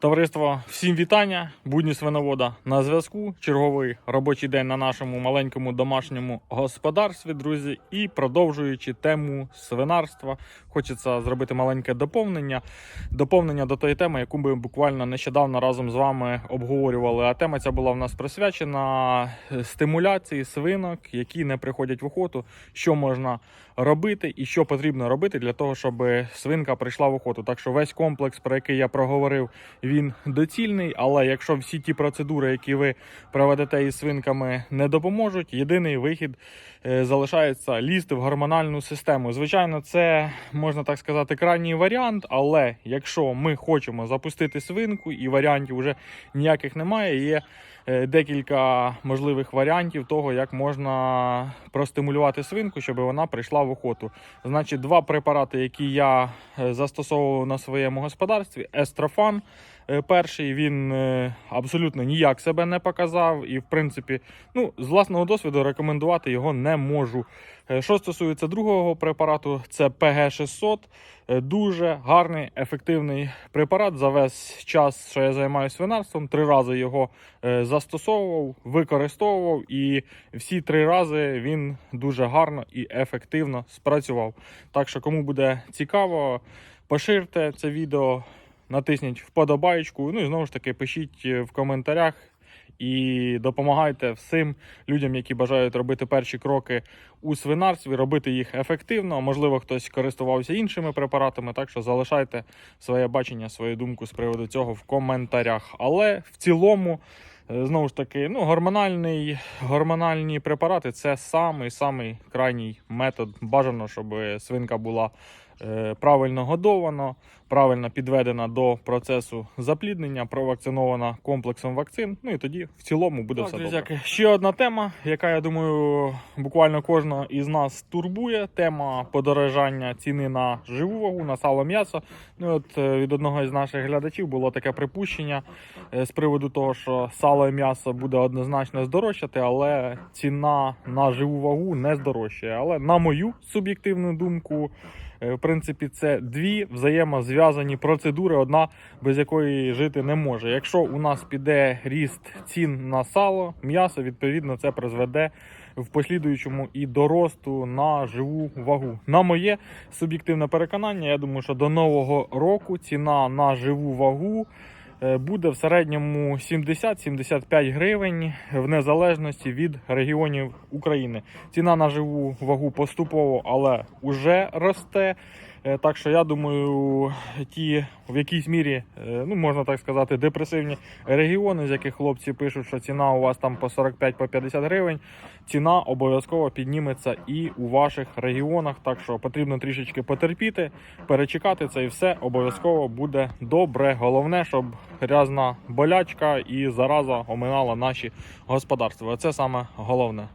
Товариство, всім вітання. Будні свиновода на зв'язку. Черговий робочий день на нашому маленькому домашньому господарстві, друзі. І продовжуючи тему свинарства, хочеться зробити маленьке доповнення. Доповнення до тої теми, яку ми буквально нещодавно разом з вами обговорювали. А тема ця була в нас присвячена стимуляції свинок, які не приходять в охоту, що можна робити і що потрібно робити для того, щоб свинка прийшла в охоту. Так що весь комплекс, про який я проговорив, він доцільний. Але якщо всі ті процедури, які ви проведете із свинками, не допоможуть, єдиний вихід е, залишається лізти в гормональну систему. Звичайно, це можна так сказати крайній варіант. Але якщо ми хочемо запустити свинку і варіантів вже ніяких немає, є е, декілька можливих варіантів того, як можна простимулювати свинку, щоб вона прийшла в охоту. Значить, два препарати, які я е, застосовував на своєму господарстві: естрофан. Е, Перший він е, абсолютно ніяк себе не показав, і в принципі, ну з власного досвіду рекомендувати його не можу. Е, Що стосується другого препарату, це ПГ-600. Е, Дуже гарний, ефективний препарат. За весь час, що я займаюся свинарством, три рази його застосовував, використовував, і всі три рази він дуже гарно і ефективно спрацював. Так що, кому буде цікаво, поширте це відео, натисніть вподобайку. Ну і знову ж таки пишіть е, в коментарях. І допомагайте всім людям, які бажають робити перші кроки у свинарстві, робити їх ефективно. Можливо, хтось користувався іншими препаратами, так що залишайте своє бачення, свою думку з приводу цього в коментарях. Але в цілому, е, знову ж таки, ну, гормональний, гормональні препарати це самий самий крайній метод. Бажано, щоб свинка була правильно годована, правильно підведена до процесу запліднення, провакцинована комплексом вакцин. Ну і тоді в цілому буде все добре. Ще одна тема, яка я думаю, буквально кожного із нас турбує. Тема подорожання ціни на живу вагу, на сало м'ясо. Ну от е, від одного із наших глядачів було таке припущення е, з приводу того, що сало і м'ясо буде однозначно здорожчати, але ціна на живу вагу не здорожчає. Але на мою суб'єктивну думку. Е, В принципі, це дві взаємозв'язані процедури, одна без якої жити не може. Якщо у нас піде ріст цін на сало, м'ясо, відповідно, це призведе в послідуючому і до росту на живу вагу. На моє суб'єктивне переконання, я думаю, що до нового року ціна на живу вагу. Е, Буде в середньому 70-75 гривень в незалежності від регіонів України. Ціна на живу вагу поступово, але вже росте. Е, Так що я думаю, ті в якійсь мірі, е, ну можна так сказати, депресивні регіони, з яких хлопці пишуть, що ціна у вас там по 45-50 гривень. Ціна обов'язково підніметься і у ваших регіонах. Так що потрібно трішечки потерпіти, перечекати це і все обов'язково буде добре. Головне, щоб грязна болячка і зараза оминала наші господарства. Це саме головне.